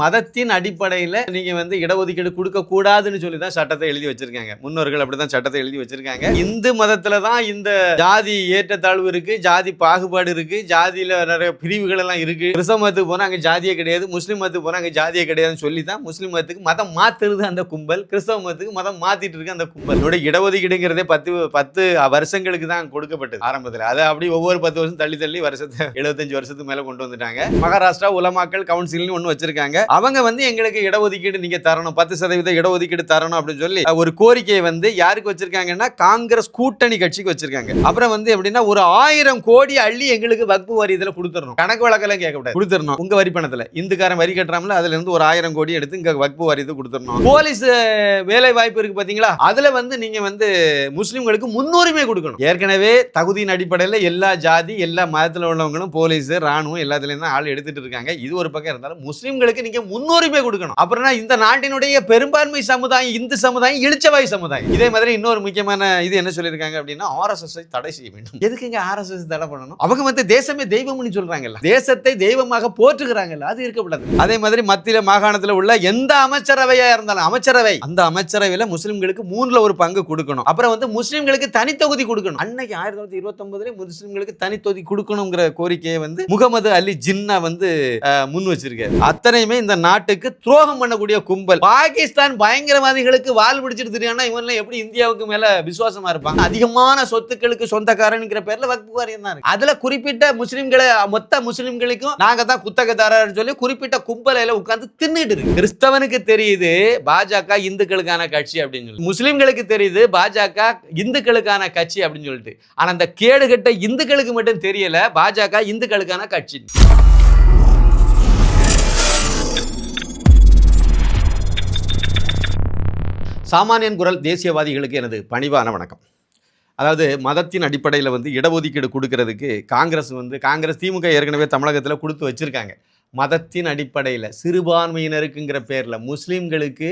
மதத்தின் அடிப்படையில் நீங்கள் வந்து இடஒதுக்கீடு கொடுக்கக்கூடாதுன்னு சொல்லி தான் சட்டத்தை எழுதி வச்சிருக்காங்க. முன்னோர்கள் அப்படி தான் சட்டத்தை எழுதி வச்சிருக்காங்க. இந்து மதத்தில் தான் இந்த ஜாதி ஏற்றத்தாழ்வு இருக்கு ஜாதி பாகுபாடு இருக்கு ஜாதியில் நிறைய பிரிவுகள் எல்லாம் இருக்கு. கிறிஸ்தவ மதத்துக்கு போனால் அங்கே ஜாதியே கிடையாது முஸ்லீம் மதத்துக்கு போனால் அங்கே ஜாதியே கிடையாதுன்னு சொல்லி தான் முஸ்லீம் மதத்துக்கு மதம் மாத்துறது அந்த கும்பல் கிறிஸ்தவ மதத்துக்கு மதம் மாத்திட்டு இருக்கு அந்த கும்பல். இதோட இடஒதுக்கீடுங்கிறதே பத்து பத்து வருஷங்களுக்கு தான் கொடுக்கப்பட்டது ஆரம்பத்தில். அதை அப்படி ஒவ்வொரு பத்து வருஷம் தள்ளி தள்ளி வருஷத்தை எழுபத்தஞ்சு வருஷத்துக்கு மேலே கொண்டு வந்துட்டாங்க. மகாராஷ்டிரா உலமாக்கல் கவுன்சில்னு ஒன்று வச்சிருக்காங்க. அவங்க வந்து எங்களுக்கு இடஒதுக்கீடு நீங்க தரணும். பத்து சதவீத இடஒதுக்கீடு தரணும் அப்படின்னு சொல்லி ஒரு கோரிக்கையை வந்து யாருக்கு வச்சிருக்காங்கன்னா காங்கிரஸ் கூட்டணி கட்சிக்கு வச்சிருக்காங்க. அப்புறம் வந்து எப்படின்னா ஒரு ஆயிரம் கோடி அள்ளி எங்களுக்கு வகுப்பு வரி இதுல கொடுத்துடணும். கணக்கு வழக்கெல்லாம் கேட்கக்கூடாது. கொடுத்துடணும். உங்க வரி பணத்துல. இந்துக்காரன் வரி கட்டுறாமல அதுல இருந்து ஒரு ஆயிரம் கோடி எடுத்து இங்க வகுப்பு வரி இது கொடுத்துடணும். போலீஸ் வேலை வாய்ப்பு இருக்கு பாத்தீங்களா? அதுல வந்து நீங்க வந்து முஸ்லிம்களுக்கு முன்னுரிமை கொடுக்கணும். ஏற்கனவே தகுதியின் அடிப்படையில் எல்லா ஜாதி எல்லா மதத்தில் உள்ளவங்களும் போலீஸ் ராணுவம் எல்லாத்துலேயும் தான் ஆள் எடுத்துட்டு இருக்காங்க. இது ஒரு பக்கம் இருந்தாலும் முஸ்லிம்களுக்கு நீங்க முன்னுரிமை கொடுக்கணும். அப்புறம்னா இந்த நாட்டினுடைய பெரும்பான்மை சமுதாயம் இந்து சமுதாயம் இழிச்சவாய் சமுதாயம். இதே மாதிரி இன்னொரு முக்கியமான இது என்ன சொல்லியிருக்காங்க அப்படின்னா ஆர்எஸ்எஸ் தடை செய்ய வேண்டும். எதுக்குங்க ஆர்எஸ்எஸ் தடை பண்ணணும்? அவங்க வந்து தேசமே தெய்வம்னு சொல்றாங்கல்ல. தேசத்தை தெய்வமாக போற்றுகிறாங்கல்ல அது இருக்கக்கூடாது. அதே மாதிரி மத்தியில மாகாணத்துல உள்ள எந்த அமைச்சரவையா இருந்தாலும் அமைச்சரவை அந்த அமைச்சரவையில முஸ்லிம்களுக்கு மூணுல ஒரு பங்கு கொடுக்கணும். அப்புறம் வந்து முஸ்லிம்களுக்கு தனி தொகுதி கொடுக்கணும். அன்னைக்கு ஆயிரத்தி தொள்ளாயிரத்தி இருபத்தி ஒன்பதுல முஸ்லிம்களுக்கு தனி தொகுதி கொடுக்கணுங்கிற கோரிக்கையை வந்து முகமது அலி ஜின்னா வந்து முன் வச்சிருக்காரு. அத்தனையுமே இந்த நாட்டுக்கு துரோகம் பண்ணக்கூடிய கும்பல். பாகிஸ்தான் பயங்கரவாதிகளுக்கு வால் பிடிச்சிட்டு தெரியானா இவன்லாம் எப்படி இந்தியாவுக்கு மேல விசுவாசமா இருப்பாங்க? அதிகமான சொத்துக்களுக்கு சொந்தக்காரனுங்கிற பேர்ல வக்பு வாரியம் தான் அதுல குறிப்பிட்ட முஸ்லிம்களை மொத்த முஸ்லிம்களுக்கும் நாங்க தான் குத்தகதாரர் சொல்லி குறிப்பிட்ட கும்பலையில உட்கார்ந்து தின்னுட்டு இருக்கு. கிறிஸ்தவனுக்கு தெரியுது பாஜக இந்துக்களுக்கான கட்சி அப்படின்னு சொல்லி முஸ்லிம்களுக்கு தெரியுது பாஜக இந்துக்களுக்கான கட்சி அப்படின்னு சொல்லிட்டு. ஆனா அந்த கேடுகட்ட இந்துக்களுக்கு மட்டும் தெரியல பாஜக இந்துக்களுக்கான கட்சி. சாமானியன் குரல் தேசியவாதிகளுக்கு எனது பணிவான வணக்கம். அதாவது மதத்தின் அடிப்படையில் வந்து இடஒதுக்கீடு கொடுக்கறதுக்கு காங்கிரஸ் வந்து காங்கிரஸ் திமுக ஏற்கனவே தமிழகத்தில் கொடுத்து வச்சிருக்காங்க. மதத்தின் அடிப்படையில் சிறுபான்மையினருக்குங்கிற பேரில் முஸ்லீம்களுக்கு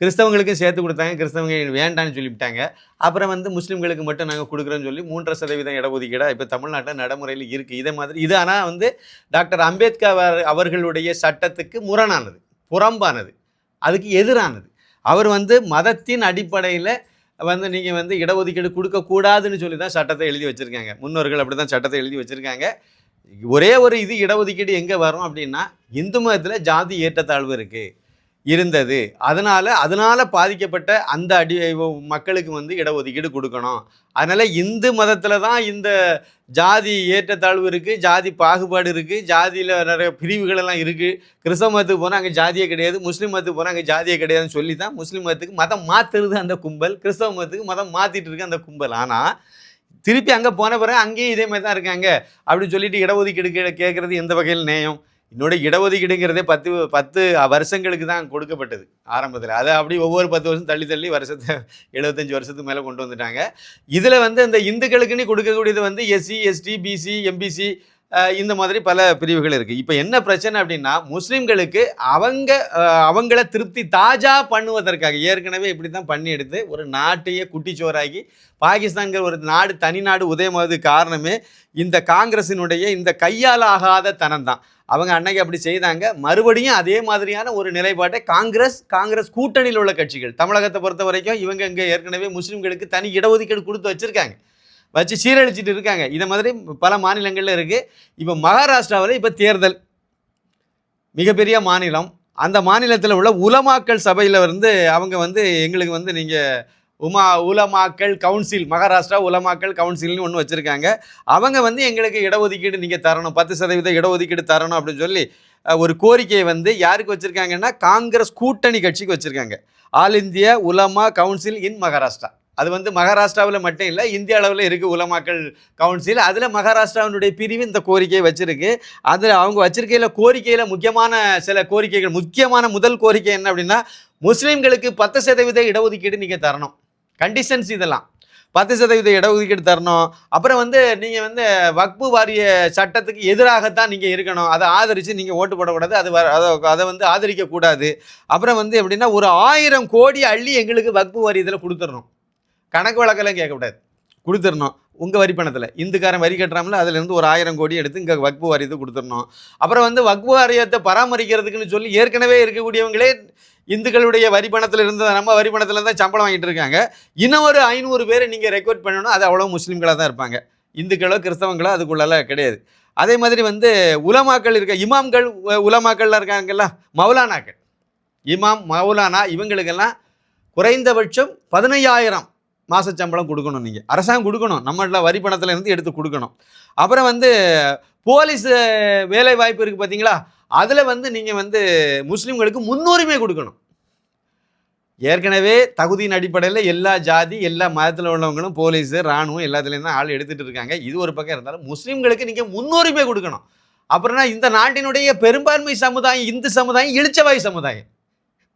கிறிஸ்தவங்களுக்கும் சேர்த்து கொடுத்தாங்க கிறிஸ்தவங்க வேண்டான்னு சொல்லிவிட்டாங்க. அப்புறம் வந்து முஸ்லீம்களுக்கு மட்டும் நாங்கள் கொடுக்குறோன்னு சொல்லி மூன்றரை சதவீதம் இடஒதுக்கீடாக இப்போ தமிழ்நாட்டில் நடைமுறையில் இருக்குது இதே மாதிரி இது ஆனால் வந்து டாக்டர் அம்பேத்கர் அவர்களுடைய சட்டத்துக்கு முரணானது புறம்பானது அதுக்கு எதிரானது. அவர் வந்து மதத்தின் அடிப்படையில் வந்து நீங்கள் வந்து இடஒதுக்கீடு கொடுக்கக்கூடாதுன்னு சொல்லி தான் சட்டத்தை எழுதி வச்சுருக்காங்க. முன்னோர்கள் அப்படி தான் சட்டத்தை எழுதி வச்சுருக்காங்க. ஒரே ஒரு இது இடஒதுக்கீடு எங்கே வரும் அப்படின்னா இந்து மதத்தில் ஜாதி ஏற்றத்தாழ்வு இருக்குது இருந்தது. அதனால் அதனால் பாதிக்கப்பட்ட அந்த அடி மக்களுக்கு வந்து இடஒதுக்கீடு கொடுக்கணும். அதனால் இந்து மதத்தில் தான் இந்த ஜாதி ஏற்றத்தாழ்வு இருக்குது ஜாதி பாகுபாடு இருக்குது ஜாதியில் நிறைய பிரிவுகளெல்லாம் இருக்குது கிறிஸ்தவ மதத்துக்கு போனால் அங்கே ஜாதியே கிடையாது முஸ்லீம் மதத்துக்கு போனால் அங்கே ஜாதியே கிடையாதுன்னு சொல்லி தான் முஸ்லீம் மதத்துக்கு மதம் மாற்றுறது அந்த கும்பல் கிறிஸ்தவ மதத்துக்கு மதம் மாற்றிட்டு இருக்கு அந்த கும்பல். ஆனால் திருப்பி அங்கே போன பிறகு அங்கேயும் இதே மாதிரி தான் இருக்காங்க. அப்படின்னு சொல்லிட்டு இடஒதுக்கீடு கே- கேட்கறது எந்த வகையில் நேயம்? என்னோட இடஒதுக்கீடுங்கிறதே பத்து பத்து வருஷங்களுக்கு தான் கொடுக்கப்பட்டது ஆரம்பத்தில். அதை அப்படி ஒவ்வொரு பத்து வருஷம் தள்ளி தள்ளி வருஷத்தை எழுபத்தஞ்சி வருஷத்துக்கு மேலே கொண்டு வந்துட்டாங்க. இதில் வந்து இந்த இந்துக்களுக்குன்னு கொடுக்கக்கூடியது வந்து எஸ்சி எஸ்டி பிசி எம்பிசி இந்த மாதிரி பல பிரிவுகள் இருக்குது இப்போ என்ன பிரச்சனை அப்படின்னா முஸ்லீம்களுக்கு அவங்க அவங்கள திருப்தி தாஜா பண்ணுவதற்காக ஏற்கனவே இப்படி தான் பண்ணி எடுத்து ஒரு நாட்டையே குட்டிச்சோராகி பாகிஸ்தான்கிற ஒரு நாடு தனி நாடு உதயமாவது காரணமே இந்த காங்கிரசினுடைய இந்த கையால் ஆகாத தனம் தான் அவங்க அன்னைக்கு அப்படி செய்தாங்க. மறுபடியும் அதே மாதிரியான ஒரு நிலைப்பாட்டை காங்கிரஸ் காங்கிரஸ் கூட்டணியில் உள்ள கட்சிகள் தமிழகத்தை பொறுத்த வரைக்கும் இவங்க இங்கே ஏற்கனவே முஸ்லீம்களுக்கு தனி இடஒதுக்கீடு கொடுத்து வச்சிருக்காங்க. வச்சு சீரழிச்சிட்டு இருக்காங்க. இதை மாதிரி பல மாநிலங்களில் இருக்குது இப்போ மகாராஷ்டிராவில் இப்போ தேர்தல். மிகப்பெரிய மாநிலம். அந்த மாநிலத்தில் உள்ள உலமாக்கல் சபையில் வந்து அவங்க வந்து எங்களுக்கு வந்து நீங்கள் உமா உலமாக்கள் கவுன்சில் மகாராஷ்டிரா உலமாக்கள் கவுன்சில்னு ஒன்று வச்சுருக்காங்க. அவங்க வந்து எங்களுக்கு இடஒதுக்கீடு நீங்கள் தரணும். பத்து சதவீத இடஒதுக்கீடு தரணும் அப்படின்னு சொல்லி ஒரு கோரிக்கையை வந்து யாருக்கு வச்சுருக்காங்கன்னா காங்கிரஸ் கூட்டணி கட்சிக்கு வச்சுருக்காங்க. All India Ulema council in Maharashtra. அது வந்து மகாராஷ்டிராவில் மட்டும் இல்லை இந்திய அளவில் இருக்குது உலமாக்கள் கவுன்சில் அதில் மகாராஷ்டிராவினுடைய பிரிவு இந்த கோரிக்கையை வச்சுருக்கு. அதில் அவங்க வச்சுருக்கையில் கோரிக்கையில் முக்கியமான சில கோரிக்கைகள் முக்கியமான முதல் கோரிக்கை என்ன அப்படின்னா முஸ்லீம்களுக்கு பத்து சதவீத இடஒதுக்கீடு நீங்கள் தரணும். கண்டிஷன்ஸ் இதெல்லாம். பத்து சதவீத இடஒதுக்கீடு தரணும். அப்புறம் வந்து நீங்கள் வந்து வக்பு வாரிய சட்டத்துக்கு எதிராகத்தான் நீங்கள் இருக்கணும். அதை ஆதரித்து நீங்கள் ஓட்டு போடக்கூடாது. அது அதை அதை வந்து ஆதரிக்கக்கூடாது. அப்புறம் வந்து எப்படின்னா ஒரு ஆயிரம் கோடி அள்ளி எங்களுக்கு வக்பு வாரியத்தில் கொடுத்துடணும் கணக்கு வழக்கெல்லாம் கேட்கக்கூடாது. கொடுத்துடணும் உங்கள் வரி பணத்தில். இந்துக்காரன் வரி கட்டுறாமல அதுலேருந்து ஒரு ஆயிரம் கோடி எடுத்து இங்கே வக்பு வாரியத்தை கொடுத்துடணும் அப்புறம் வந்து வக்பு வாரியத்தை பராமரிக்கிறதுக்குன்னு சொல்லி ஏற்கனவே இருக்கக்கூடியவங்களே இந்துக்களுடைய வரி பணத்தில் இருந்த நம்ம வரி பணத்தில் தான் சம்பளம் வாங்கிட்டு இருக்காங்க. இன்னும் ஒரு ஐநூறு பேரை நீங்கள் ரெக்ரூட் பண்ணணும் அது அவ்வளோ முஸ்லீம்களாக தான் இருப்பாங்க. இந்துக்களோ கிறிஸ்தவங்களோ அதுக்குள்ளெல்லாம் கிடையாது. அதே மாதிரி வந்து உலமாக்கள் இருக்க இமாம்கள் உலமாக்கள்லாம் இருக்காங்கல்ல மௌலானாக்கள். இமாம் மௌலானா இவங்களுக்கெல்லாம் குறைந்தபட்சம் பதினையாயிரம் மாச சம்பளம் கொடுக்கணும் நீங்கள் அரசாங்கம் கொடுக்கணும். நம்மள வரி பணத்துல இருந்து எடுத்து கொடுக்கணும். அப்புறம் வந்து போலீஸ் வேலை வாய்ப்பு இருக்குது பார்த்தீங்களா அதில் வந்து நீங்கள் வந்து முஸ்லீம்களுக்கு முன்னுரிமை கொடுக்கணும். ஏற்கனவே தகுதியின் அடிப்படையில் எல்லா ஜாதி எல்லா மதத்தில் உள்ளவங்களும் போலீஸு இராணுவம் எல்லாத்துலேயும் தான் ஆள் எடுத்துகிட்டு இருக்காங்க. இது ஒரு பக்கம் இருந்தாலும் முஸ்லீம்களுக்கு நீங்கள் முன்னுரிமை கொடுக்கணும். அப்புறம்னா இந்த நாட்டினுடைய பெரும்பான்மை சமுதாயம் இந்து சமுதாயம் இழிச்சவாய் சமுதாயம்.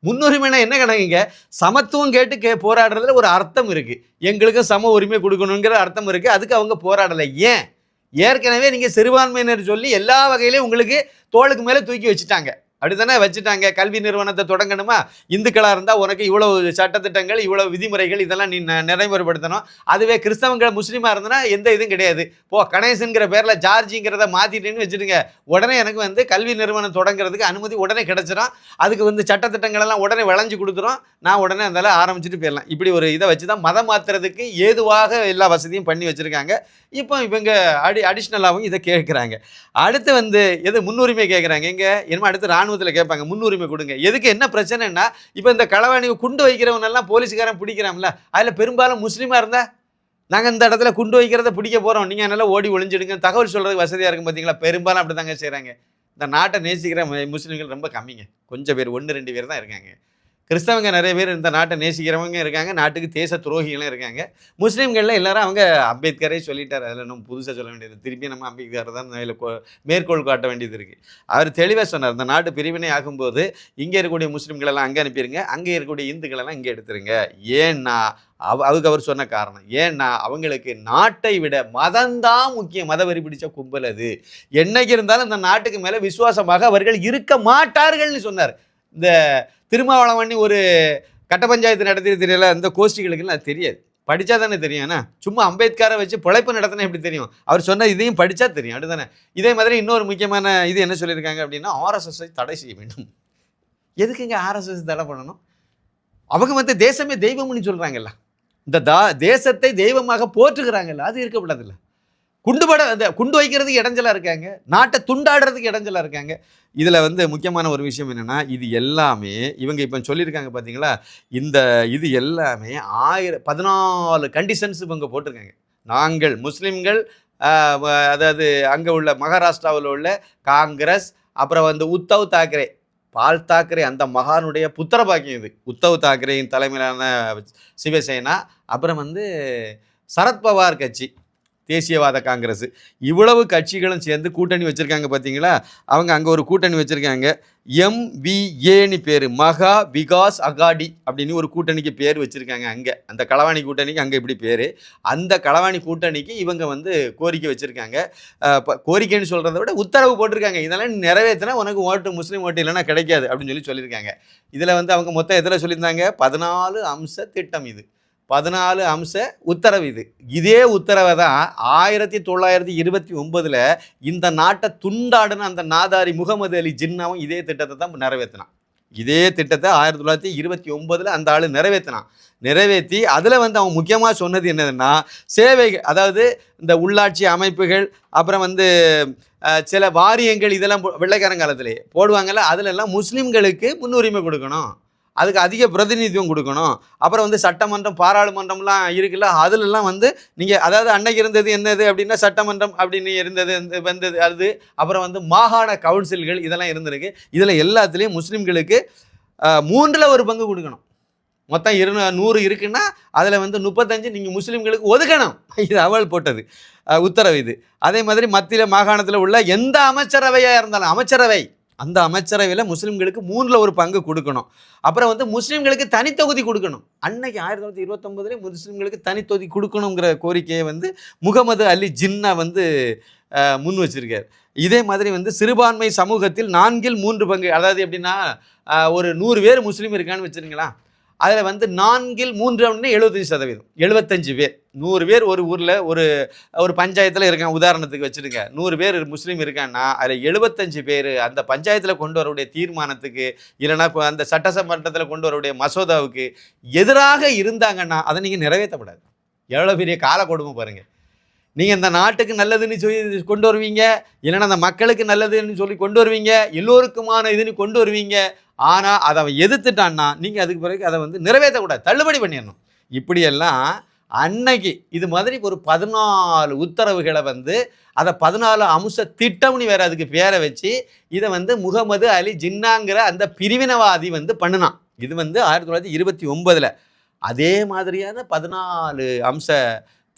முன்னுரிமைனா என்ன கணக்குங்க சமத்துவம் கேட்டு கே போராடுறதுல ஒரு அர்த்தம் இருக்குது எங்களுக்கும் சம உரிமை கொடுக்கணுங்கிற அர்த்தம் இருக்குது அதுக்கு அவங்க போராடலை. ஏன்? ஏற்கனவே நீங்கள் சிறுபான்மையினர் சொல்லி எல்லா வகையிலையும் உங்களுக்கு தோளுக்கு மேலே தூக்கி வச்சுட்டாங்க. அப்படித்தானே வச்சுட்டாங்க? கல்வி நிறுவனத்தை தொடங்கணுமா? இந்துக்களாக இருந்தால் உனக்கு இவ்வளவு சட்டத்திட்டங்கள் இவ்வளவு விதிமுறைகள் இதெல்லாம் நீ ந- அதுவே கிறிஸ்தவங்கள் முஸ்லீமாக இருந்தனா எந்த இதுவும் கிடையாது. போ கணேசன்கிற பேரில் ஜார்ஜிங்கிறத மாற்றிட்டேன்னு வச்சுடுங்க உடனே எனக்கு வந்து கல்வி நிறுவனம் தொடங்குறதுக்கு அனுமதி உடனே கிடைச்சிடும் அதுக்கு வந்து சட்டத்திட்டங்களெல்லாம் உடனே விளைஞ்சு கொடுத்துரும். நான் உடனே அதெல்லாம் ஆரம்பிச்சுட்டு போயிடலாம். இப்படி ஒரு இதை வச்சு தான் மதம் மாற்றுறதுக்கு ஏதுவாக எல்லா வசதியும் பண்ணி வச்சுருக்காங்க. இப்போ இவங்க அடி அடிஷ்னலாகவும் இதை கேட்குறாங்க. அடுத்து வந்து எது முன்னுரிமை கேட்குறாங்க. இங்கே என்னமோ அடுத்து ராணுவ இராணுவத்தில் கேட்பாங்க முன்னுரிமை கொடுங்க. எதுக்கு என்ன பிரச்சனைன்னா இப்போ இந்த களவாணி குண்டு வைக்கிறவனெல்லாம் போலீஸ்காரன் பிடிக்கிறான்ல அதில் பெரும்பாலும் முஸ்லீமாக இருந்தால் நாங்கள் இந்த இடத்துல குண்டு வைக்கிறத பிடிக்க போகிறோம் நீங்கள் நல்லா ஓடி ஒளிஞ்சிடுங்க. தகவல் சொல்கிறதுக்கு வசதியாக இருக்கும் பார்த்தீங்களா பெரும்பாலும் அப்படி தாங்க செய்கிறாங்க இந்த நாட்டை நேசிக்கிற முஸ்லீம்கள் ரொம்ப கம்மிங்க. கொஞ்சம் பேர் ஒன்று ரெண்டு பேர் தான் இருக்காங்க. கிறிஸ்தவங்க நிறைய பேர் இந்த நாட்டை நேசிக்கிறவங்க இருக்காங்க நாட்டுக்கு தேச துரோகிகளும் இருக்காங்க. முஸ்லீம்களில் எல்லாரும் அவங்க அம்பேத்கரே சொல்லிட்டார். அதில் நம்ம புதுசாக சொல்ல வேண்டியது திருப்பி நம்ம அம்பேத்கர் தான் அதில் மேற்கோள் காட்ட வேண்டியது இருக்குது அவர் தெளிவாக சொன்னார் இந்த நாட்டு பிரிவினை ஆகும்போது இங்கே இருக்கக்கூடிய முஸ்லீம்களெல்லாம் அங்கே அனுப்பிடுங்க அங்கே இருக்கக்கூடிய இந்துக்களெல்லாம் இங்கே எடுத்துருங்க. ஏன்னா அவ அதுக்கு அவர் சொன்ன காரணம் ஏன்னா அவங்களுக்கு நாட்டை விட மதம்தான் முக்கியம். வரி பிடிச்ச கும்பல் அது. என்னைக்கு இருந்தாலும் இந்த நாட்டுக்கு மேலே விசுவாசமாக அவர்கள் இருக்க மாட்டார்கள்னு சொன்னார். இந்த திருமாவளவண்ணி ஒரு கட்ட பஞ்சாயத்து நடத்தி தெரியல அந்த கோஷ்டிகளுக்கு அது தெரியாது. படித்தா தானே தெரியும் ஏன்னா சும்மா அம்பேத்கரை வச்சு பிழைப்பு நடத்தினா எப்படி தெரியும்? அவர் சொன்ன இதையும் படித்தா தெரியும் அப்படிதானே இதே மாதிரி இன்னொரு முக்கியமான இது என்ன சொல்லியிருக்காங்க அப்படின்னா ஆர்எஸ்எஸ்ஐ தடை செய்ய வேண்டும். எதுக்குங்க ஆர்எஸ்எஸ் தடை பண்ணணும்? அவங்க வந்து தேசமே தெய்வம்னு சொல்கிறாங்கல்ல இந்த தா தேசத்தை தெய்வமாக போற்றுகிறாங்கல்ல அது இருக்கக்கூடாதுல்ல குண்டுபட இந்த குண்டு வைக்கிறதுக்கு இடைஞ்சலாக இருக்காங்க. நாட்டை துண்டாடுறதுக்கு இடைஞ்சலாக இருக்காங்க. இதில் வந்து முக்கியமான ஒரு விஷயம் என்னென்னா இது எல்லாமே இவங்க இப்போ சொல்லியிருக்காங்க பார்த்தீங்களா இந்த இது எல்லாமே ஆயிரம் பதினாலு கண்டிஷன்ஸ் இவங்க போட்டிருக்காங்க. நாங்கள் முஸ்லீம்கள் அதாவது அங்கே உள்ள மகாராஷ்டிராவில் உள்ள காங்கிரஸ் அப்புறம் வந்து உத்தவ் தாக்கரே பால் தாக்கரே அந்த மகானுடைய புத்திர பாக்கியம் இது. உத்தவ் தாக்கரேயின் தலைமையிலான சிவசேனா அப்புறம் வந்து சரத்பவார் கட்சி. தேசியவாத காங்கிரஸ். இவ்வளவு கட்சிகளும் சேர்ந்து கூட்டணி வச்சுருக்காங்க பார்த்தீங்களா அவங்க அங்கே ஒரு கூட்டணி வச்சுருக்காங்க. எம்விஏன்னு பேர். மகா விகாஸ் அகாடி அப்படின்னு ஒரு கூட்டணிக்கு பேர் வச்சுருக்காங்க அங்கே. அந்த களவாணி கூட்டணிக்கு அங்கே இப்படி பேர். அந்த களவாணி கூட்டணிக்கு இவங்க வந்து கோரிக்கை வச்சுருக்காங்க. கோரிக்கைன்னு சொல்கிறத விட உத்தரவு போட்டிருக்காங்க. இதெல்லாம் நிறைவேற்றினா உனக்கு ஓட்டு முஸ்லீம் ஓட்டு இல்லைன்னா கிடைக்காது அப்படின்னு சொல்லி சொல்லியிருக்காங்க. இதில் வந்து அவங்க மொத்தம் எதில் சொல்லியிருந்தாங்க? பதினாலு அம்ச திட்டம் இது. பதினாலு அம்ச உத்தரவு இது. இதே உத்தரவை தான் ஆயிரத்தி தொள்ளாயிரத்தி இருபத்தி ஒன்பதில் இந்த நாட்டை துண்டாடுன அந்த நாதாரி முகமது அலி ஜின்னாவும் இதே திட்டத்தை தான் நிறைவேற்றினான் இதே திட்டத்தை ஆயிரத்தி தொள்ளாயிரத்தி இருபத்தி ஒன்பதில் அந்த ஆள் நிறைவேற்றினான் நிறைவேற்றி அதில் வந்து அவன் முக்கியமாக சொன்னது என்னதுன்னா சேவைகள் அதாவது இந்த உள்ளாட்சி அமைப்புகள் அப்புறம் வந்து சில வாரியங்கள் இதெல்லாம் போ- வெள்ளைக்காரன் காலத்திலே போடுவாங்கல்ல அதிலெல்லாம் முஸ்லீம்களுக்கு முன்னுரிமை கொடுக்கணும். அதுக்கு அதிக பிரதிநிதித்துவம் கொடுக்கணும். அப்புறம் வந்து சட்டமன்றம் பாராளுமன்றம்லாம் இருக்குல்ல அதுலெல்லாம் வந்து நீங்கள் அதாவது அன்னைக்கு இருந்தது என்னது அப்படின்னா சட்டமன்றம் அப்படின்னு இருந்தது வந்தது அது அப்புறம் வந்து மாகாண கவுன்சில்கள் இதெல்லாம் இருந்திருக்கு. இதில் எல்லாத்துலேயும் முஸ்லீம்களுக்கு மூன்றில் ஒரு பங்கு கொடுக்கணும். மொத்தம் இரு நூறு இருக்குன்னா அதில் வந்து முப்பத்தஞ்சு நீங்கள் முஸ்லீம்களுக்கு ஒதுக்கணும். இது அவள் போட்டது. உத்தரவு இது. அதே மாதிரி மத்தியில் மாகாணத்தில் உள்ள எந்த அமைச்சரவையாக இருந்தாலும் அமைச்சரவை. அந்த அமைச்சரவையில் முஸ்லீம்களுக்கு மூணில் ஒரு பங்கு கொடுக்கணும். அப்புறம் வந்து முஸ்லீம்களுக்கு தனித்தொகுதி கொடுக்கணும். அன்னைக்கு ஆயிரத்தி தொள்ளாயிரத்தி இருபத்தொம்பதுலேயே முஸ்லீம்களுக்கு தனித்தொகுதி கொடுக்கணுங்கிற கோரிக்கையை வந்து முகமது அலி ஜின்னா வந்து முன் வச்சிருக்கார். இதே மாதிரி வந்து சிறுபான்மை சமூகத்தில் நான்கில் மூன்று பங்கு அதாவது எப்படின்னா ஒரு நூறு பேர் முஸ்லீம் இருக்கான்னு வச்சுருங்களேன். அதில் வந்து நான்கில் மூன்று அப்படின்னா எழுபத்தஞ்சு சதவீதம். எழுபத்தஞ்சு பேர். நூறு பேர் ஒரு ஊரில் ஒரு ஒரு பஞ்சாயத்தில் இருக்காங்க. உதாரணத்துக்கு வச்சுருங்க நூறு பேர் முஸ்லீம் இருக்காங்கன்னா அதில் எழுபத்தஞ்சு பேர் அந்த பஞ்சாயத்தில் கொண்டு வரக்கூடிய தீர்மானத்துக்கு இல்லைன்னா இப்போ அந்த சட்டசமன்றத்தில் கொண்டு வரக்கூடிய மசோதாவுக்கு எதிராக இருந்தாங்கன்னா அதை நீங்கள் நிறைவேற்றப்படாது எவ்வளோ பெரிய கால கொடுமை பாருங்கள் நீங்கள் இந்த நாட்டுக்கு நல்லதுன்னு சொல்லி கொண்டு வருவீங்க. இல்லைன்னா அந்த மக்களுக்கு நல்லதுன்னு சொல்லி கொண்டு வருவீங்க. எல்லோருக்குமான இதுன்னு கொண்டு வருவீங்க. ஆனால் அதை அவன் எதிர்த்துட்டான்னா நீங்கள் அதுக்கு பிறகு அதை வந்து நிறைவேற்றக்கூடாது. தள்ளுபடி பண்ணிடணும். இப்படியெல்லாம் அன்னைக்கு இது மாதிரி ஒரு பதினாலு உத்தரவுகளை வந்து அதை பதினாலு அம்ச திட்டம்னு வேறு அதுக்கு பேரை வச்சு இதை வந்து முகமது அலி ஜின்னாங்கிற அந்த பிரிவினவாதி வந்து பண்ணினான். இது வந்து ஆயிரத்தி தொள்ளாயிரத்தி இருபத்தி ஒன்பதில். அதே மாதிரியான பதினாலு அம்ச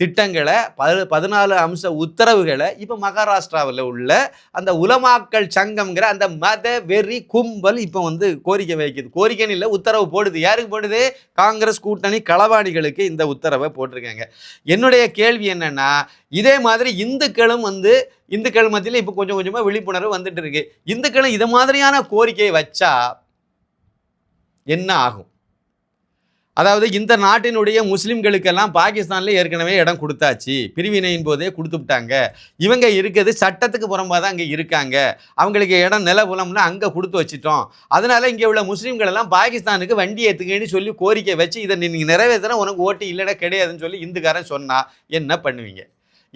திட்டங்களை பது பதினாலு அம்ச உத்தரவுகளை இப்போ மகாராஷ்டிராவில் உள்ள அந்த உலமாக்கல் சங்கம்ங்கிற அந்த மத வெறி கும்பல் இப்போ வந்து கோரிக்கை வைக்குது. கோரிக்கைன்னு இல்லை உத்தரவு போடுது. யாருக்கு போடுது? காங்கிரஸ் கூட்டணி களவாணிகளுக்கு இந்த உத்தரவை போட்டிருக்காங்க. என்னுடைய கேள்வி என்னென்னா இதே மாதிரி இந்துக்களும் வந்து இந்துக்கள் மத்தியில் இப்போ கொஞ்சம் கொஞ்சமாக விழிப்புணர்வு வந்துட்டு இருக்கு. இந்துக்களும் இது மாதிரியான கோரிக்கையை வச்சா என்ன ஆகும்? அதாவது இந்த நாட்டினுடைய முஸ்லிம்களுக்கெல்லாம் பாகிஸ்தானில் ஏற்கனவே இடம் கொடுத்தாச்சு. பிரிவினையின் போதே கொடுத்து விட்டாங்க. இவங்க இருக்கிறது சட்டத்துக்கு புறம்பாக தான் அங்கே இருக்காங்க. அவங்களுக்கு இடம் நிலபுலம்னு அங்கே கொடுத்து வச்சிட்டோம். அதனால் இங்கே உள்ள முஸ்லீம்கள் எல்லாம் பாகிஸ்தானுக்கு வண்டி ஏற்றுங்கன்னு சொல்லி கோரிக்கை வச்சு இதை நீங்கள் நிறைவேற்றினா உனக்கு ஓட்டு இல்லைன்னா கிடையாதுன்னு சொல்லி இந்துக்காரன் சொன்னால் என்ன பண்ணுவீங்க?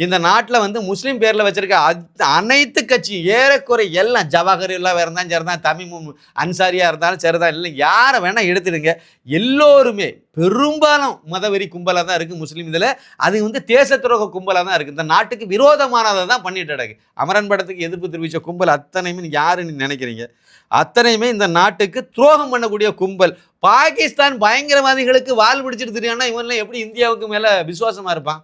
இந்த நாட்டில் வந்து முஸ்லீம் பேரில் வச்சிருக்க அத் அனைத்து கட்சி ஏறக்குறை எல்லாம் ஜவஹர்லாம் இருந்தாலும் சரிதான் தமிமும் அன்சாரியாக இருந்தாலும் சரிதான் இல்லை யாரை வேணால் எடுத்துடுங்க. எல்லோருமே பெரும்பாலும் மதவெறி கும்பலாக தான் இருக்குது முஸ்லீம் இதில். அது வந்து தேச துரோக கும்பலாக தான் இருக்குது இந்த நாட்டுக்கு விரோதமானதை தான் பண்ணிட்டு கிடக்கு. அமரன் படத்துக்கு எதிர்ப்பு தெரிவித்த கும்பல் அத்தனையுமே யாருன்னு நினைக்கிறீங்க? அத்தனையுமே இந்த நாட்டுக்கு துரோகம் பண்ணக்கூடிய கும்பல். பாகிஸ்தான் பயங்கரவாதிகளுக்கு வால் பிடிச்சிட்டு தெரியும்னா இவன்லாம் எப்படி இந்தியாவுக்கு மேலே விசுவாசமாக இருப்பான்?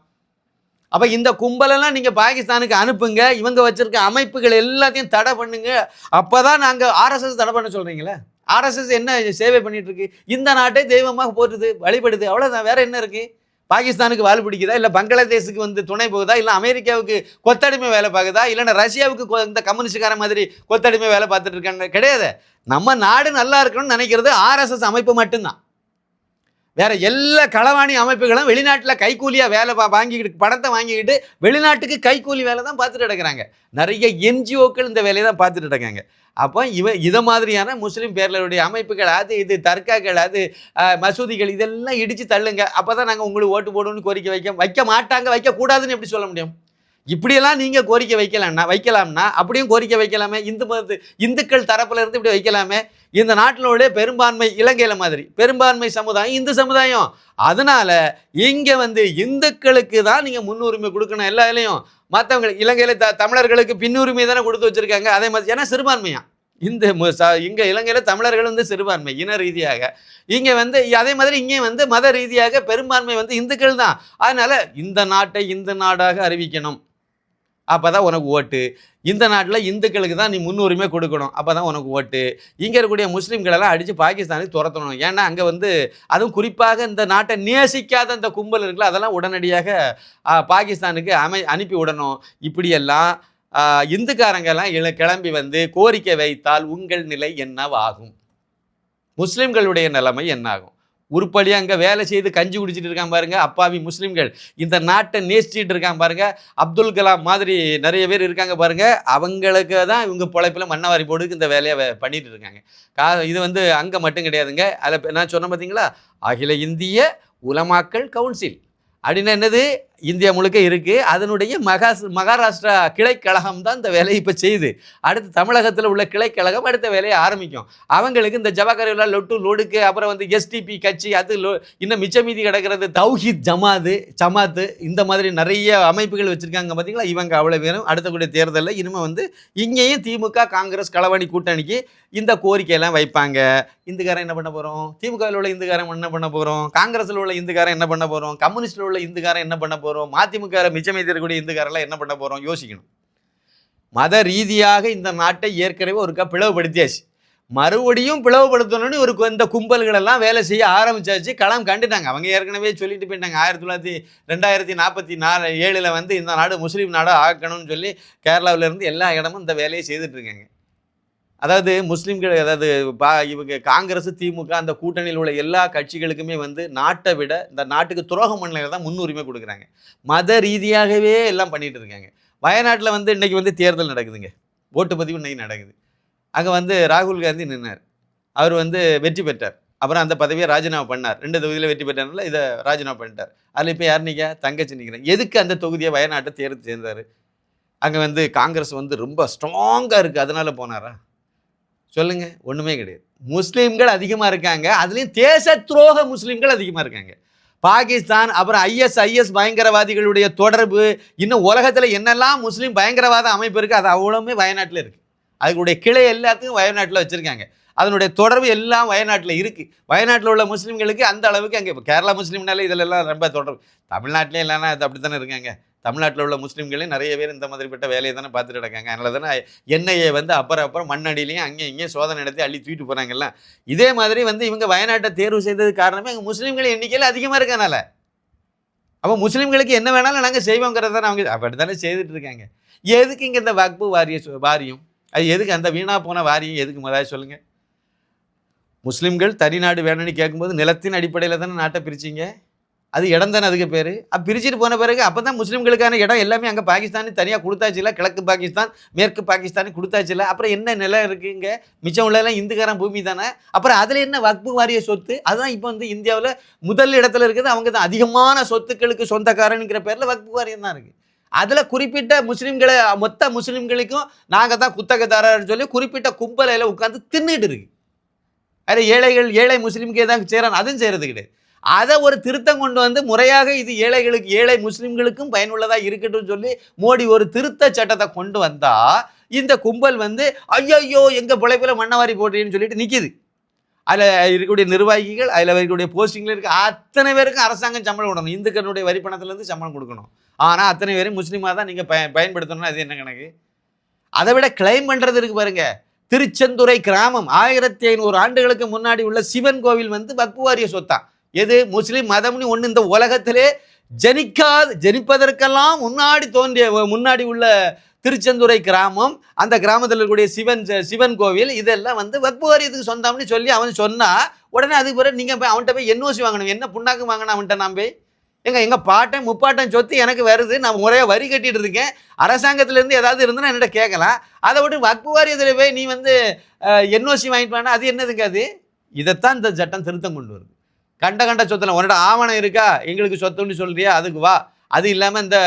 அப்போ இந்த கும்பலெல்லாம் நீங்கள் பாகிஸ்தானுக்கு அனுப்புங்க. இவங்க வச்சுருக்க அமைப்புகள் எல்லாத்தையும் தடை பண்ணுங்க. அப்போ தான் நாங்கள் ஆர்எஸ்எஸ் தடை பண்ண சொல்கிறீங்களே ஆர்எஸ்எஸ் என்ன சேவை பண்ணிகிட்ருக்கு இந்த நாட்டை தெய்வமாக போட்டுது வழிபடுது. அவ்வளோதான் வேறு என்ன இருக்குது பாகிஸ்தானுக்கு வாழ் பிடிக்குதா? இல்லை பங்களாதேஷுக்கு வந்து துணை போகுதா? இல்லை அமெரிக்காவுக்கு கொத்தடிமை வேலை பார்க்குதா? இல்லைன்னா ரஷ்யாவுக்கு கொ- இந்த கம்யூனிஸ்டுக்கார மாதிரி கொத்தடிமை வேலை பார்த்துட்டு இருக்காங்க. கிடையாது. நம்ம நாடு நல்லா இருக்கணும்னு நினைக்கிறது ஆர்எஸ்எஸ் அமைப்பு மட்டும்தான். வேற எல்லா களவாணி அமைப்புகளும் வெளிநாட்டில் கைக்கூலியாக வேலை பா வாங்கிக்கிட்டு பணத்தை வாங்கிக்கிட்டு வெளிநாட்டுக்கு கைக்கூலி வேலை தான் பார்த்துட்டு கிடக்குறாங்க. நிறைய என்ஜிஓக்கள் இந்த வேலையை தான் பார்த்துட்டு இருக்காங்க அப்போ இவன் இதை மாதிரியான முஸ்லீம் பேர்களுடைய அமைப்புகள் அது இது தர்காக்கள் அது மசூதிகள் இதெல்லாம் இடித்து தள்ளுங்க. அப்போ தான் நாங்கள் உங்களுக்கு ஓட்டு போடுவோம்னு கோரிக்கை வைக்க வைக்க மாட்டாங்க வைக்கக்கூடாதுன்னு எப்படி சொல்ல முடியும்? இப்படியெல்லாம் நீங்கள் கோரிக்கை வைக்கலாம்னா வைக்கலாம்னா அப்படியும் கோரிக்கை வைக்கலாமே. இந்து மதத்து இந்துக்கள் தரப்புல இருந்து இப்படி வைக்கலாமே. இந்த நாட்டினுடைய பெரும்பான்மை இலங்கையில் மாதிரி பெரும்பான்மை சமுதாயம் இந்து சமுதாயம். அதனால இங்கே வந்து இந்துக்களுக்கு தான் நீங்கள் முன்னுரிமை கொடுக்கணும் எல்லா இதுலையும். மற்றவங்களுக்கு இலங்கையில் த தமிழர்களுக்கு பின்னுரிமை தானே கொடுத்து வச்சிருக்காங்க. அதே மாதிரி ஏன்னா சிறுபான்மையா. இந்த இங்கே இலங்கையில் தமிழர்கள் வந்து சிறுபான்மை இன ரீதியாக. இங்கே வந்து அதே மாதிரி இங்கே வந்து மத ரீதியாக பெரும்பான்மை வந்து இந்துக்கள் தான். அதனால் இந்த நாட்டை இந்து நாடாக அறிவிக்கணும். அப்போ தான் உனக்கு ஓட்டு. இந்த நாட்டில் இந்துக்களுக்கு தான் நீ முன்னுரிமை கொடுக்கணும். அப்போ தான் உனக்கு ஓட்டு. இங்கே இருக்கக்கூடிய முஸ்லீம்களெல்லாம் அடித்து பாகிஸ்தானுக்கு துரத்தணும். ஏன்னா அங்கே வந்து அதுவும் குறிப்பாக இந்த நாட்டை நேசிக்காத இந்த கும்பல் இருக்குல்ல அதெல்லாம் உடனடியாக பாகிஸ்தானுக்கு அமை அனுப்பி விடணும். இப்படியெல்லாம் இந்துக்காரங்கெல்லாம் இள கிளம்பி வந்து கோரிக்கை வைத்தால் உங்கள் நிலை என்னவாகும்? முஸ்லீம்களுடைய நிலைமை என்னாகும்? உருப்படியாக அங்கே வேலை செய்து கஞ்சி குடிச்சிட்டு இருக்கான் பாருங்க அப்பாவி முஸ்லீம்கள். இந்த நாட்டை நேசிச்சிட்டு இருக்கான் பாருங்க அப்துல் கலாம் மாதிரி நிறைய பேர் இருக்காங்க பாருங்க அவங்களுக்கு தான் இவங்க பொழைப்பில் மண்ணவாரி போடுக்கு இந்த வேலையை பண்ணிகிட்டு பண்ணிட்டு இருக்காங்க. கா இது வந்து அங்கே மட்டும் கிடையாதுங்க. அதில் நான் சொன்னேன் பார்த்தீங்களா அகில இந்திய உலமாக்கல் கவுன்சில். அப்படின்னா என்னது? இந்தியா முழுக்க இருக்குது அதனுடைய மகா மகாராஷ்டிரா கிளைக்கழகம் தான் இந்த வேலையை இப்போ செய்யுது. அடுத்து தமிழகத்தில் உள்ள கிளைக்கழகம் அடுத்த வேலையை ஆரம்பிக்கும். அவங்களுக்கு இந்த ஜவஹர்லால் லொட்டு லொடுக்கு அப்புறம் வந்து எஸ்டிபி கட்சி அது லொ- இன்னும் மிச்ச மீதி கிடக்கிறது தௌஹித் ஜமாது ஜமாத்து இந்த மாதிரி நிறைய அமைப்புகள் வச்சுருக்காங்க பார்த்தீங்களா இவங்க அவ்வளோ பேரும். அடுத்தக்கூடிய தேர்தலில் இனிமேல் வந்து இங்கேயும் திமுக காங்கிரஸ் களவாணி கூட்டணிக்கு இந்த கோரிக்கையெல்லாம் வைப்பாங்க. இந்துக்காரன் என்ன பண்ண போகிறோம் திமுகவில் உள்ள இந்துக்காரன் என்ன பண்ண போகிறோம் காங்கிரஸில் உள்ள இந்துக்காரன் என்ன பண்ண போகிறோம் கம்யூனிஸ்டில் உள்ள இந்துக்காரன் என்ன பண்ண போகிறோம் மதிமுக மிச்சம் இருக்கக்கூடிய இந்துக்காரெல்லாம் என்ன பண்ண போகிறோம் யோசிக்கணும். மத ரீதியாக இந்த நாட்டை ஏற்கனவே ஒருக்கா பிளவுபடுத்தியாச்சு. மறுபடியும் பிளவுபடுத்தணும்னு ஒரு இந்த கும்பல்களெல்லாம் வேலை செய்ய ஆரம்பிச்சாச்சு. களம் கண்டுட்டாங்க. அவங்க ஏற்கனவே சொல்லிட்டு போயிட்டாங்க. ஆயிரத்தி தொள்ளாயிரத்தி ரெண்டாயிரத்தி நாற்பத்தி நாலு ஏழில் வந்து இந்த நாடு முஸ்லீம் நாடாக ஆக்கணும்னு சொல்லி கேரளாவிலேருந்து எல்லா இடமும் இந்த வேலையை செய்துட்டு இருக்காங்க. அதாவது முஸ்லீம்கள் அதாவது பா இவங்க காங்கிரஸ் திமுக அந்த கூட்டணியில் உள்ள எல்லா கட்சிகளுக்குமே வந்து நாட்டை விட இந்த நாட்டுக்கு துரோகம் பண்ணல தான் முன்னுரிமை கொடுக்குறாங்க. மத ரீதியாகவே எல்லாம் பண்ணிகிட்டு இருக்காங்க. வயநாட்டில் வந்து இன்னைக்கு வந்து தேர்தல் நடக்குதுங்க. ஓட்டுப்பதிவு இன்றைக்கி நடக்குது. அங்கே வந்து ராகுல் காந்தி நின்னார். அவர் வந்து வெற்றி பெற்றார். அப்புறம் அந்த பதவியை ராஜினாமா பண்ணார். ரெண்டு தொகுதியில் வெற்றி பெற்றனால இதை ராஜினாமா பண்ணிட்டார். அதில் இப்போ யார் நிற்க தங்கச்சி நிற்கிறேன் எதுக்கு அந்த தொகுதியை வயநாட்டை தேர்ந்து சேர்ந்தார்? அங்கே வந்து காங்கிரஸ் வந்து ரொம்ப ஸ்ட்ராங்காக இருக்குது அதனால போனாரா? சொல்லுங்கள் ஒன்றுமே கிடையாது. முஸ்லீம்கள் அதிகமாக இருக்காங்க. அதுலேயும் தேச துரோக முஸ்லீம்கள் அதிகமாக இருக்காங்க. பாகிஸ்தான் அப்புறம் ஐஎஸ் ஐஎஸ் பயங்கரவாதிகளுடைய தொடர்பு இன்னும் உலகத்தில் என்னெல்லாம் முஸ்லீம் பயங்கரவாத அமைப்பு இருக்குது அது அவ்வளவுமே வயநாட்டில் இருக்குது அதுக்குடைய கிளை எல்லாத்துக்கும் வயநாட்டில் வச்சுருக்காங்க. அதனுடைய தொடர்பு எல்லாம் வயநாட்டில் இருக்குது வயநாட்டில் உள்ள முஸ்லீம்களுக்கு அந்த அளவுக்கு அங்கே இப்போ கேரளா முஸ்லீம்னாலே இதிலெல்லாம் ரொம்ப தொடர்பு. தமிழ்நாட்டிலே இல்லைன்னா அது அப்படி தானே இருக்காங்க. தமிழ்நாட்டில் உள்ள முஸ்லீம்களே நிறைய பேர் இந்த மாதிரிப்பட்ட வேலையை தானே பார்த்துட்டு இருக்காங்க. அதனால தானே எண்ணெயை வந்து அப்புறம் அப்புறம் மண்ணடியிலையும் அங்கே இங்கேயும் சோதனை நடத்தி அள்ளி தூக்கிட்டு போகிறாங்கல்ல இதே மாதிரி வந்து இவங்க வயநாட்டை தேர்வு செய்தது காரணமே அங்கே முஸ்லீம்கள் எண்ணிக்கையில் அதிகமாக இருக்கனால. அப்போ முஸ்லீம்களுக்கு என்ன வேணாலும் நாங்கள் செய்வோங்கிறத அவங்க அப்படி தானே செய்துட்டு இருக்காங்க. எதுக்கு இங்கே இந்த வக்பு வாரிய வாரியம்? அது எதுக்கு அந்த வீணாக போன வாரியம்? எதுக்கு முதல்ல சொல்லுங்கள் முஸ்லீம்கள் தனிநாடு வேணும்னு கேட்கும்போது நிலத்தின் அடிப்படையில் தானே நாட்டை பிரிச்சிங்க? அது இடம் தானே அதுக்கு பேர்? அப்போ பிரிச்சுட்டு போன பிறகு அப்போ தான் முஸ்லீம்களுக்கான இடம் எல்லாமே அங்கே பாகிஸ்தானு தனியாக கொடுத்தாச்சுல கிழக்கு பாகிஸ்தான் மேற்கு பாகிஸ்தான் கொடுத்தாச்சுல. அப்புறம் என்ன நிலம் இருக்குங்க மிச்சம் உள்ளதெல்லாம் இந்துக்காரன் பூமி தானே? அப்புறம் அதில் என்ன வக்பு வாரிய சொத்து? அதுதான் இப்போ வந்து இந்தியாவில் முதல் இடத்துல இருக்குது. அவங்க தான் அதிகமான சொத்துக்களுக்கு சொந்தக்காரனுங்கிற பேரில் வக்பு வாரியம் தான் இருக்குது அதில் குறிப்பிட்ட முஸ்லீம்களை மொத்த முஸ்லீம்களுக்கும் நாங்கள் தான் குத்தகதாரர்னு சொல்லி குறிப்பிட்ட கும்பலையில் உட்காந்து தின்னுட்டு இருக்கு. அது ஏழைகள் ஏழை முஸ்லீம்க்கு தான் செய்கிறான் அதுவும் செய்கிறது கிடையாது அதை ஒரு திருத்தம் கொண்டு வந்து முறையாக இது ஏழைகளுக்கு ஏழை முஸ்லீம்களுக்கும் பயனுள்ளதாக இருக்கட்டும் சொல்லி மோடி ஒரு திருத்த சட்டத்தை கொண்டு வந்தால் இந்த கும்பல் வந்து ஐயோ எங்கள் பிழைப்பில் மண்ணவாரி போட்டேன்னு சொல்லிட்டு நிற்கிது அதில் இருக்கக்கூடிய நிர்வாகிகள் அதில் இருக்கக்கூடிய போஸ்டிங்கில் இருக்க அத்தனை பேருக்கும் அரசாங்கம் சம்பளம் கொடுக்கணும். இந்துக்களுடைய வரி பணத்துலேருந்து சம்பளம் கொடுக்கணும். ஆனால் அத்தனை பேரும் முஸ்லீமாக தான் நீங்கள் பய பயன்படுத்தணும்னா அது என்ன கணக்கு? அதை விட கிளைம் பண்ணுறது இருக்குது பாருங்கள் திருச்செந்துறை கிராமம். ஆயிரத்தி ஐநூறு ஆண்டுகளுக்கு முன்னாடி உள்ள சிவன் கோவில் வந்து வக்பு சொத்தான் எது? முஸ்லீம் மதம்னு ஒன்று இந்த உலகத்திலே ஜனிக்காது ஜனிப்பதற்கெல்லாம் முன்னாடி தோன்றிய முன்னாடி உள்ள திருச்செந்துறை கிராமம். அந்த கிராமத்தில் இருக்கக்கூடிய சிவன் சிவன் கோவில் இதெல்லாம் வந்து வக்பு வாரியத்துக்கு சொந்தம்னு சொல்லி அவன் சொன்னால் உடனே அதுக்கு பிறகு நீங்கள் போய் அவன்கிட்ட போய் என்ஓசி வாங்கணும். என்ன புண்ணாக்கு வாங்கணும் அவன்கிட்ட நான் போய்? எங்க எங்கள் பாட்டன் முப்பாட்டன் சொத்து எனக்கு வருது. நான் முறையாக வரி கட்டிட்டு இருக்கேன். அரசாங்கத்திலேருந்து ஏதாவது இருந்ததுன்னா என்னிட்ட கேட்கலாம். அதை விட்டு வக்பு வாரியத்தில் போய் நீ வந்து என்ஓசி வாங்கிட்டு வேணா அது என்னதுங்க அது? இதைத்தான் இந்த சட்டம் திருத்தம் கொண்டு வருது. கண்ட கண்ட சொத்துல உன்னோட ஆவணம் இருக்கா? எங்களுக்கு சொத்துன்னு சொல்றியா? அதுக்கு வா. அது இல்லாமல் இந்த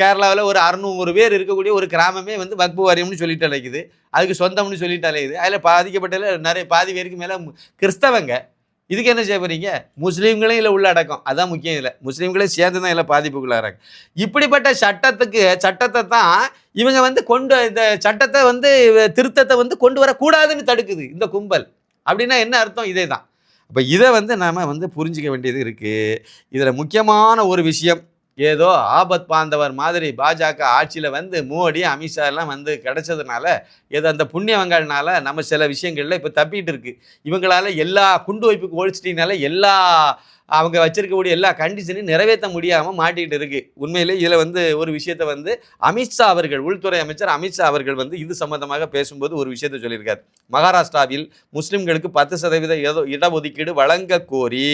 கேரளாவில் ஒரு அறநூறு பேர் இருக்கக்கூடிய ஒரு கிராமமே வந்து வக்பு வாரியம்னு சொல்லிட்டு அழைக்குது அதுக்கு சொந்தம்னு சொல்லிட்டு அழைக்குது அதில் பாதிக்கப்பட்டதில் நிறைய பாதி பேருக்கு மேலே கிறிஸ்தவங்க. இதுக்கு என்ன செய்ய போறீங்க? முஸ்லீம்களையும் இல்லை உள்ளடக்கம். அதான் முக்கியம் இதில். முஸ்லீம்களையும் சேர்ந்து தான் இதில் பாதிப்புக்குள்ளாராங்க இப்படிப்பட்ட சட்டத்துக்கு சட்டத்தை தான் இவங்க வந்து கொண்டு இந்த சட்டத்தை வந்து திருத்தத்தை வந்து கொண்டு வரக்கூடாதுன்னு தடுக்குது இந்த கும்பல். அப்படின்னா என்ன அர்த்தம்? இதே தான் அப்போ இதை வந்து நாம் வந்து புரிஞ்சிக்க வேண்டியது இருக்குது இதில் முக்கியமான ஒரு விஷயம் ஏதோ ஆபத் பாந்தவர் மாதிரி பாஜக ஆட்சியில் வந்து மோடி அமித்ஷா எல்லாம் வந்து கிடச்சதுனால ஏதோ அந்த புண்ணியவங்கள்னால நம்ம சில விஷயங்கள்ல இப்போ தப்பிட்டு இருக்கு. இவங்களால எல்லா குண்டு வைப்புக்கு ஒழிச்சிட்டினால எல்லா அவங்க வச்சிருக்கக்கூடிய எல்லா கண்டிஷனையும் நிறைவேற்ற முடியாமல் மாட்டிக்கிட்டு இருக்கு. உண்மையிலே இதில் வந்து ஒரு விஷயத்தை வந்து அமித்ஷா அவர்கள் உள்துறை அமைச்சர் அமித்ஷா அவர்கள் வந்து இது சம்பந்தமாக பேசும்போது ஒரு விஷயத்தை சொல்லியிருக்கார். மகாராஷ்டிராவில் முஸ்லிம்களுக்கு பத்து சதவீத இடஒதுக்கீடு வழங்க கோரி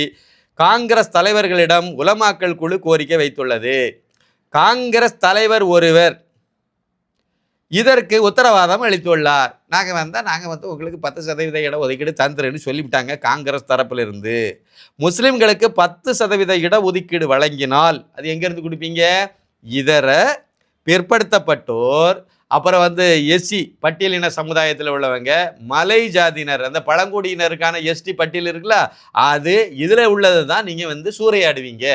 காங்கிரஸ் தலைவர்களிடம் உலமாக்கல் குழு கோரிக்கை வைத்துள்ளது. காங்கிரஸ் தலைவர் ஒருவர் இதற்கு உத்தரவாதம் அளித்துள்ளார். நாங்கள் வந்தால் நாங்கள் வந்து உங்களுக்கு பத்து சதவீத இட ஒதுக்கீடு தந்துருன்னு சொல்லிவிட்டாங்க காங்கிரஸ் தரப்பிலிருந்து. முஸ்லிம்களுக்கு பத்து சதவீத இட ஒதுக்கீடு வழங்கினால் அது எங்கேருந்து கொடுப்பீங்க? இதர பிற்படுத்தப்பட்டோர் அப்புறம் வந்து எஸ்சி பட்டியலின சமுதாயத்தில் உள்ளவங்க மலை ஜாதியினர் அந்த பழங்குடியினருக்கான எஸ்டி பட்டியல் இருக்குல்ல அது இதில் உள்ளது தான் நீங்கள் வந்து சூறையாடுவீங்க.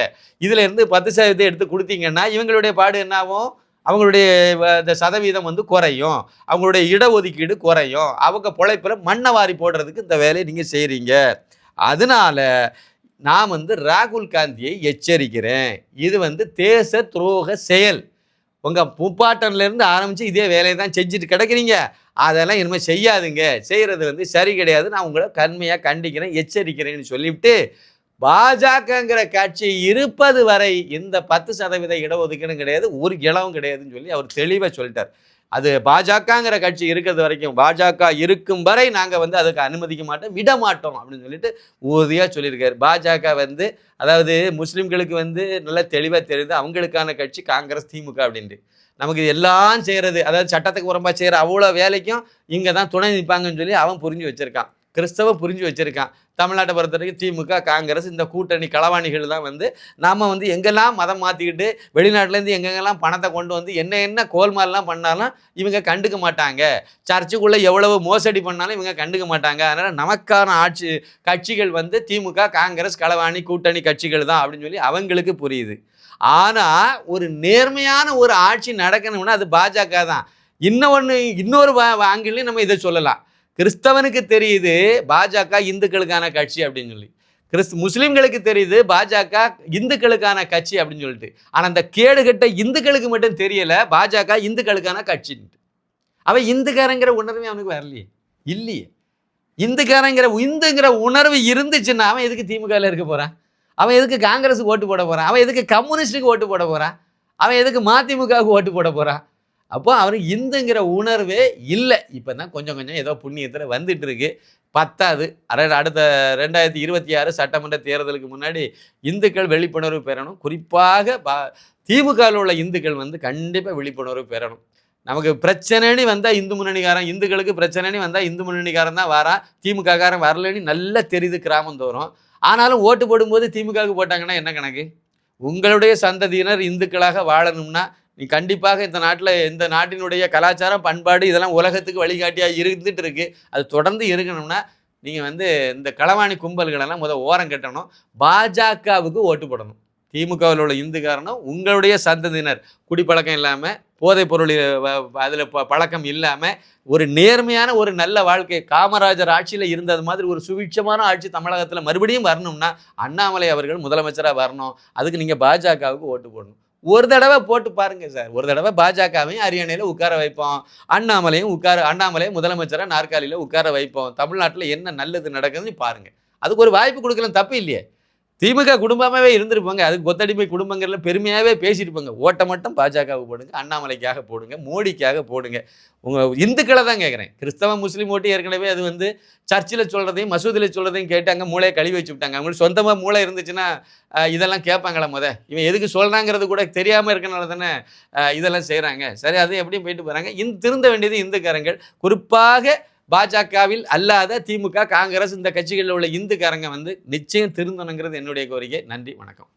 இதில் இருந்து பத்து சதவீதம் எடுத்து கொடுத்தீங்கன்னா இவங்களுடைய பாடு என்னாகும்? அவங்களுடைய இந்த சதவீதம் வந்து குறையும். அவங்களுடைய இடஒதுக்கீடு குறையும். அவங்க பொழைப்பில் மண்ணை வாரி போடுறதுக்கு இந்த வேலையை நீங்கள் செய்கிறீங்க அதனால நான் வந்து ராகுல் காந்தியை எச்சரிக்கிறேன். இது வந்து தேச துரோக செயல். உங்கள் முப்பாட்டன்லேருந்து ஆரம்பித்து இதே வேலையை தான் செஞ்சுட்டு கிடக்குறீங்க. அதெல்லாம் இனிமேல் செய்யாதுங்க. செய்கிறது வந்து சரி கிடையாது. நான் உங்களை கண்மையாக கண்டிக்கிறேன் எச்சரிக்கிறேன்னு சொல்லிவிட்டு பாஜகங்கிற கட்சி இருப்பது வரை இந்த பத்து சதவீத இடஒதுக்கீடும் கிடையாது ஒரு இளவும் கிடையாதுன்னு சொல்லி அவர் தெளிவாக சொல்லிட்டார். அது பாஜகங்கிற கட்சி இருக்கிறது வரைக்கும் பாஜக இருக்கும் வரை நாங்கள் வந்து அதுக்கு அனுமதிக்க மாட்டோம் விட மாட்டோம் அப்படின்னு சொல்லிட்டு உறுதியாக சொல்லியிருக்காரு. பாஜக வந்து அதாவது முஸ்லீம்களுக்கு வந்து நல்லா தெளிவாக தெரியுது அவங்களுக்கான கட்சி காங்கிரஸ் திமுக அப்படின்ட்டு. நமக்கு எல்லாம் செய்கிறது அதாவது சட்டத்துக்கு புறம்பா செய்கிற அவ்வளோ வேலைக்கும் இங்கே தான் துணை நிற்பாங்கன்னு சொல்லி அவன் புரிஞ்சு வச்சுருக்கான். கிறிஸ்தவ புரிஞ்சு வச்சுருக்கான். தமிழ்நாட்டை பொறுத்த வரைக்கும் திமுக காங்கிரஸ் இந்த கூட்டணி களவாணிகள் தான் வந்து நாம் வந்து எங்கெல்லாம் மதம் மாற்றிக்கிட்டு வெளிநாட்டிலேருந்து எங்கெங்கெல்லாம் பணத்தை கொண்டு வந்து என்ன என்ன கோல்மால்லாம் பண்ணாலும் இவங்க கண்டுக்க மாட்டாங்க. சர்ச்சுக்குள்ளே எவ்வளவு மோசடி பண்ணாலும் இவங்க கண்டுக்க மாட்டாங்க. அதனால் நமக்கான ஆட்சி கட்சிகள் வந்து திமுக காங்கிரஸ் களவாணி கூட்டணி கட்சிகள் தான் அப்படின்னு சொல்லி அவங்களுக்கு புரியுது. ஆனால் ஒரு நேர்மையான ஒரு ஆட்சி நடக்கணும்னா அது பாஜக தான். இன்னொன்று இன்னொரு ஆங்கிலையும் நம்ம இதை சொல்லலாம். கிறிஸ்தவனுக்கு தெரியுது பாஜக இந்துக்களுக்கான கட்சி அப்படின்னு சொல்லி. கிறிஸ்து முஸ்லீம்களுக்கு தெரியுது பாஜக இந்துக்களுக்கான கட்சி அப்படின்னு சொல்லிட்டு. ஆனால் அந்த கேடுகட்ட இந்துக்களுக்கு மட்டும் தெரியலை பாஜக இந்துக்களுக்கான கட்சின்ட்டு. அவன் இந்துக்காரங்கிற உணர்வே அவனுக்கு வரலையே. இல்லையே. இந்துக்காரங்கிற இந்துங்கிற உணர்வு இருந்துச்சுன்னா அவன் எதுக்கு திமுகவில் இருக்க போகிறான் அவன் எதுக்கு காங்கிரஸுக்கு ஓட்டு போட போகிறான் அவன் எதுக்கு கம்யூனிஸ்ட்டுக்கு ஓட்டு போட போகிறான் அவன் எதுக்கு மதிமுகவுக்கு ஓட்டு போட போகிறான் அப்போ அவனுக்கு இந்துங்கிற உணர்வே இல்லை. இப்போ தான் கொஞ்சம் கொஞ்சம் ஏதோ புண்ணியத்தில் வந்துட்டு இருக்கு பத்தாது அடுத்த ரெண்டாயிரத்தி இருபத்தி ஆறு சட்டமன்ற தேர்தலுக்கு முன்னாடி இந்துக்கள் விழிப்புணர்வு பெறணும். குறிப்பாக பா திமுகவில் உள்ள இந்துக்கள் வந்து கண்டிப்பாக விழிப்புணர்வு பெறணும். நமக்கு பிரச்சனைன்னு வந்தால் இந்து முன்னணிக்காரன் இந்துக்களுக்கு பிரச்சனைன்னு வந்தால் இந்து முன்னணிக்காரன் தான் வாரான் திமுககாரன் வரலன்னு நல்லா தெரியுது கிராமந்தோறும் ஆனாலும் ஓட்டு போடும்போது திமுகவுக்கு போட்டாங்கன்னா என்ன கணக்கு? உங்களுடைய சந்ததியினர் இந்துக்களாக வாழணும்னா நீ கண்டிப்பாக இந்த நாட்டில் இந்த நாட்டினுடைய கலாச்சாரம் பண்பாடு இதெல்லாம் உலகத்துக்கு வழிகாட்டியாக இருந்துட்டு இருக்கு அது தொடர்ந்து இருக்கணும்னா நீங்கள் வந்து இந்த களவாணி கும்பல்களெல்லாம் முதல் ஓரம் கட்டணும். பாஜகவுக்கு ஓட்டு போடணும். திமுகவில் உள்ள இந்துக்காரனும் உங்களுடைய சந்ததியினர். குடிப்பழக்கம் இல்லாமல் போதைப் பொருள் அதில் பழக்கம் இல்லாமல் ஒரு நேர்மையான ஒரு நல்ல வாழ்க்கை காமராஜர் ஆட்சியில் இருந்தது மாதிரி ஒரு சுபிட்சமான ஆட்சி தமிழகத்தில் மறுபடியும் வரணும்னா அண்ணாமலை அவர்கள் முதலமைச்சராக வரணும். அதுக்கு நீங்கள் பாஜகவுக்கு ஓட்டு போடணும். ஒரு தடவை போட்டு பாருங்க சார். ஒரு தடவை பாஜகவையும் ஹரியானையில் உட்கார வைப்போம். அண்ணாமலையும் உட்கார அண்ணாமலையும் முதலமைச்சராக நாற்காலியில் உட்கார வைப்போம். தமிழ்நாட்டில் என்ன நல்லது நடக்குதுன்னு பாருங்க. அதுக்கு ஒரு வாய்ப்பு கொடுக்கலாம் தப்பு இல்லையே. திமுக குடும்பமாகவே இருந்திருப்பாங்க. அதுக்கு கொத்தடிமை குடும்பங்கள்ல பெருமையாகவே பேசியிருப்பாங்க. ஓட்டை மட்டும் பாஜகவுக்கு போடுங்க அண்ணாமலைக்காக போடுங்க மோடிக்காக போடுங்க. உங்கள் இந்துக்களை தான் கேட்குறேன் கிறிஸ்தவ முஸ்லீம் ஓட்டு ஏற்கனவே அது வந்து சர்ச்சில் சொல்கிறதையும் மசூதியில் சொல்கிறதையும் கேட்டாங்க மூளையை கழுவி வச்சு விட்டாங்க. அவங்களுக்கு சொந்தமாக மூளை இருந்துச்சுன்னா இதெல்லாம் கேட்பாங்களா முத? இவன் எதுக்கு சொல்கிறாங்கிறது கூட தெரியாமல் இருக்கனால தானே இதெல்லாம் செய்கிறாங்க சரி அது எப்படியும் போயிட்டு போகிறாங்க இந்த திருந்த வேண்டியது இந்துக்காரங்கள் குறிப்பாக பாஜகவில் அல்லாத திமுக காங்கிரஸ் இந்த கட்சிகளில் உள்ள இந்துக்காரங்க வந்து நிச்சயம் திருந்தணுங்கிறது என்னுடைய கோரிக்கை. நன்றி வணக்கம்.